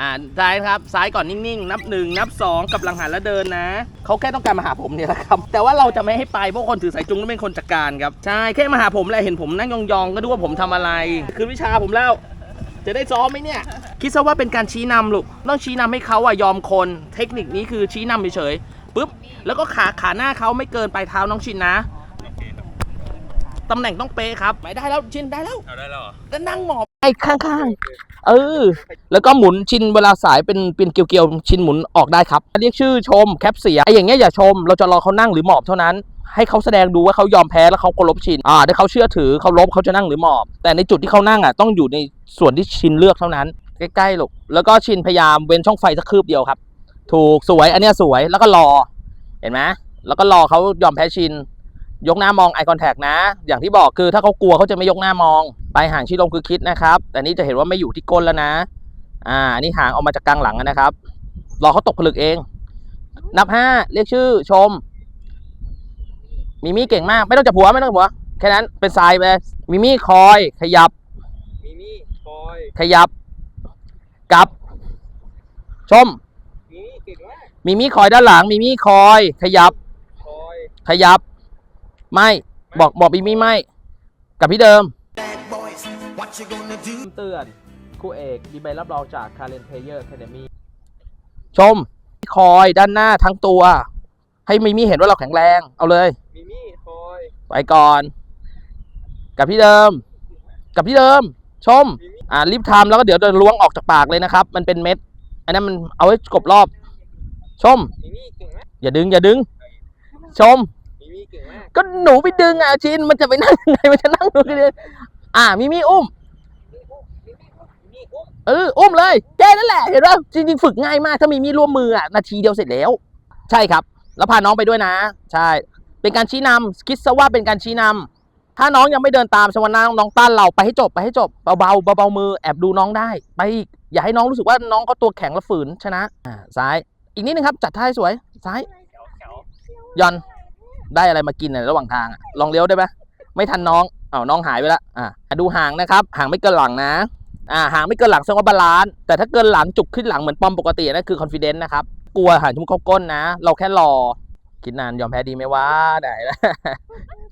อ่าซ้ายครับซ้ายก่อนนิ่งๆ นับหนึ่งนับสองกับหลังหันแล้วเดินนะ เขาแค่ต้องการมาหาผมเนี่ยแหละครับ แต่ว่าเราจะไม่ให้ไปเพราะคนถือสายจุงต้องเป็นคนจัดการครับ ใช่ แค่มาหาผมแหละเห็นผมนั่งยองๆ ก็ดูว่าผมทำอะไร คือวิชาผมแล้ว จะได้ซ้อมไหมเนี่ย คิดซะว่าเป็นการชี้นำลูก ต้องชี้นำให้เขาอะยอมคน เทคนิคนี้คือชี้นำเฉยๆปุ๊บ แล้วก็ขาขาหน้าเขาไม่เกินปลายเท้าน้องชินนะตำแหน่งต้องเป๊ะครับไม่ได้แล้วชินได้แล้วเอาได้แล้วเหรอแล้วนั่งหมอบ ไอ้ข้างๆ เออ แล้วก็หมุนชินเวลาสายเป็นเป็นเกลียวๆ ชินหมุนออกได้ครับ เรียกชื่อชมแคปเสียไอ้อย่างเงี้ยอย่าชม เราจะรอเขานั่งหรือหมอบเท่านั้น ให้เขาแสดงดูว่าเขายอมแพ้แล้วเขาเคารพชิน อ่าถ้าเขาเชื่อถือเขาลบเขาจะนั่งหรือหมอบ แต่ในจุดที่เขานั่งอะต้องอยู่ในส่วนที่ชินเลือกเท่านั้น ใกล้ๆลูกแล้วก็ชินพยายามเว้นช่องไฟสักคืบเดียวครับ ถูกสวยอันเนี้ยสวยแล้วก็รอ เห็นไหมแล้วก็รอเขายอมแพ้ชิน ยกหน้ามอง eye contact นะ อย่างที่บอกคือถ้าเขากลัวเขาจะไม่ยกหน้ามอง ไปห่างชี้ลงคือคิดนะครับ แต่นี่จะเห็นว่าไม่อยู่ที่ก้นแล้วนะ อ่านี่ห่างออกมาจากกลางหลังนะครับ รอเขาตกผลึกเอง นับห้าเรียกชื่อชม มิมี่เก่งมาก ไม่ต้องจับหัวไม่ต้องจับหัว แค่นั้นเป็นทรายไป มิมี่คอย ขยับมีมี่คอย ขยับ กลับ ชมมีมี่เก่งมาก มิมี่คอยด้านหลัง มิมี่คอย ขยับ คอย ขยับ ไม่ บอกบอกมิมี่ไม่กับพี่เดิม Bad boys, what you gonna do? เตือนครูเอกมีใบรับรองจาก Karen Player Academy ชมคอยด้านหน้าทั้งตัว ให้มิมี่เห็นว่าเราแข็งแรง เอาเลยมีมี่คอยไปก่อน กับพี่เดิม กับพี่เดิม ชม อ่ารีบทำแล้วก็เดี๋ยวจะล้วงออกจากปากเลยนะครับ มันเป็นเม็ด อันนั้นมันเอาไว้กบรอบ ชมมีมี่เก่งมากอย่าดึง อย่าดึง ชมมีมี่เก่งมากก็หนูไปดึงอะชินมันจะไปนั่งยังไงมันจะนั่งดูกันเลยอ่ามิมี่อุ้มมีมี่ อุ้มเอออุ้มเลยแค่นั้นแหละเห็นป่ะจริงๆฝึกง่ายมากถ้ามีมีดร่วมมืออะนาทีเดียวเสร็จแล้ว ใช่ครับ แล้วพาน้องไปด้วยนะ ใช่ เป็นการชี้นำคิดซะว่าเป็นการชี้นำถ้าน้องยังไม่เดินตามสมนาน้องต้านเราไปให้จบไปให้จบเบาๆเบาๆมือแอบดูน้องได้ ไปอีกอย่าให้น้องรู้สึกว่าน้องเขาตัวแข็งและฝืนชนะอ่าซ้ายอีกนิดนึงครับ จัดท่าให้สวยซ้ายย่อนได้อะไรมากินในระหว่างทางอะลองเลี้ยวได้ไหมไม่ทันน้องอ้าน้องหายไปละอะดูห่างนะครับห่างไม่เกินหลังนะ อ่าห่างไม่เกินหลังแสดงว่าบาลานซ์แต่ถ้าเกินหลังจุกขึ้นหลังเหมือนปอมปกตินั่นคือคอนฟ idence นะครับกลัวหางชุ่มเข้าก้นนะ เราแค่รอคิดนานยอมแพ้ดีไหมวะได้แล้ว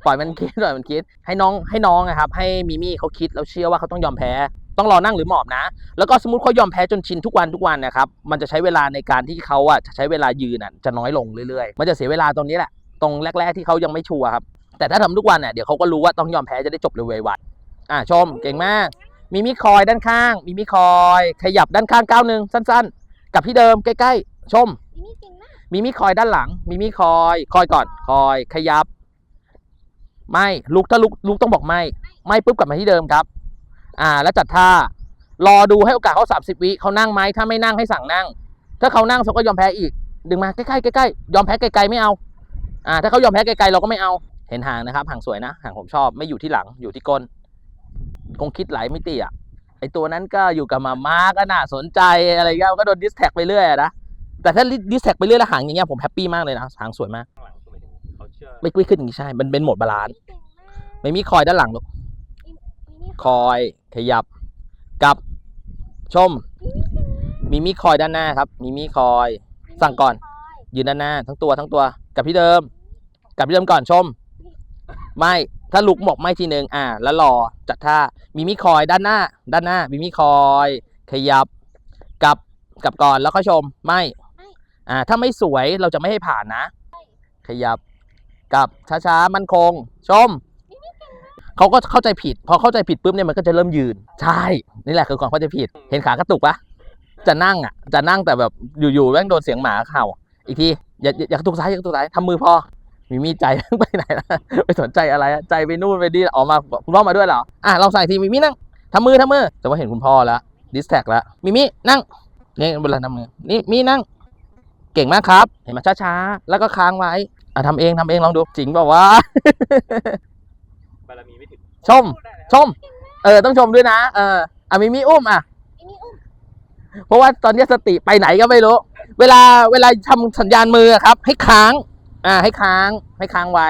ปล่อยมันคิดปล่อยมันคิด ให้น้องให้น้องนะครับ ให้มิมี่เขาคิดแล้วเชื่อว่าเขาต้องยอมแพ้ ต้องรอนั่งหรือหมอบนะ แล้วก็สมมติเขายอมแพ้จนชินทุกวันทุกวันนะครับ มันจะใช้เวลาในการที่เขาอะจะใช้เวลายืนอะจะน้อยลงเรื่อยๆ มันจะเสียเวลาตรงนี้แหละ ตรงแรก ๆที่เขายังไม่ชัวร์ครับ แต่ถ้าทำทุกวันเนี่ยเดี๋ยวเขาก็รู้ว่าต้องยอมแพ้จะได้จบเร็วไวๆอ่าชมเก่งมาก มีมิคอยด้านข้าง มีมิคอย ขยับด้านข้างก้าวหนึ่งสั้นๆ กับที่เดิมใกล้ๆ ชม มิมี่เก่งมากมีมิคอยด้านหลัง มีมิคอย คอยก่อน คอย ขยับ ไม่ ลุกถ้าลุกลุกต้องบอกไม่ ไม่ปุ๊บกลับมาที่เดิมครับ อ่า แล้วจัดท่า รอดูให้โอกาสเขาสามสิบวิเขานั่งไหมถ้าไม่นั่งให้สั่งนั่ง ถ้าเขานั่งเขาก็ยอมแพ้อีก ดึงมาใกล้ๆใกล้ๆ ยอมแพ้ไกลๆไม่เอา อ่า ถ้าเขายอมแพ้ไกลๆเราก็ไม่เอา เห็นห่างนะครับห่างสวยนะห่างผมชอบ ไม่อยู่ที่หลัง อยู่ที่ก้น คงคิดหลายมิติอะไอตัวนั้นก็อยู่กับมาม่าก็น่าสนใจอะไรเงี้ยมันก็โดนดิสแท็กไปเรื่อยอะนะแต่ถ้าดิสแท็กไปเรื่อยแล้วหางอย่างเงี้ยผมแฮปปี้มากเลยนะหางสวยมากข้างหลังคือหมายถึงเขาเชื่อไม่กลิ้ขึ้นอย่างนี้ใช่ มันเป็นโหมดบาลานซ์เก่งมากไม่มีคอยด้านหลังลูกมิมี่คอยขยับกลับชม มีมีคอยด้านหน้าครับ มีมีคอย สั่งก่อน ยืนด้านหน้า ทั้งตัวทั้งตัว กับพี่เดิม กับพี่เดิมก่อนชม ไม่ ถ้าลุกบอกไม่ทีหนึ่งอ่า แล้วรอจัดท่ามีมีคอยด้านหน้า ด้านหน้ามีมีคอย ขยับกลับกลับก่อนแล้วก็ชมไม่อ่าถ้าไม่สวยเราจะไม่ให้ผ่านนะ ขยับกลับช้าๆมันคง ชมเขาก็เข้าใจผิด พอเข้าใจผิดปุ๊บเนี่ยมันก็จะเริ่มยืน ใช่นี่แหละคือความเข้าใจผิด เห็นขากระตุกปะจะนั่งอะจะนั่งแต่แบบอยู่ๆแม่งโดนเสียงหมาเห่าอีกทีอย่าอย่าอย่ากระตุกซ้ายอย่ากระตุกซ้ายทำมือพอ มีมีใจไปไหนล่ะไปสนใจอะไรอะใจไปนู่นไปนี่ออกมาคุณพ่อมาด้วยเหรออะลองใส่ทีมีมีนั่งทำมือทำมือแต่ว่าเห็นคุณพ่อแล้วดิสแท็กแล้วมีมีนั่งนี่เวลาทำมือนี่มีนั่ง เก่งมากครับ เห็นไหมช้าๆแล้วก็ค้างไว้อะทำเองทำเองลองดูจริงเปล่าวะบารมีไม่ถึงชม ชม เออต้องชมด้วยนะเอออะมีมีอุ้มอะมิมี่อุ้มเพราะว่าตอนนี้สติไปไหนก็ไม่รู้ เวลาเวลาทำสัญญาณมืออะครับ ให้ค้าง อ่าให้ค้างให้ค้างไว้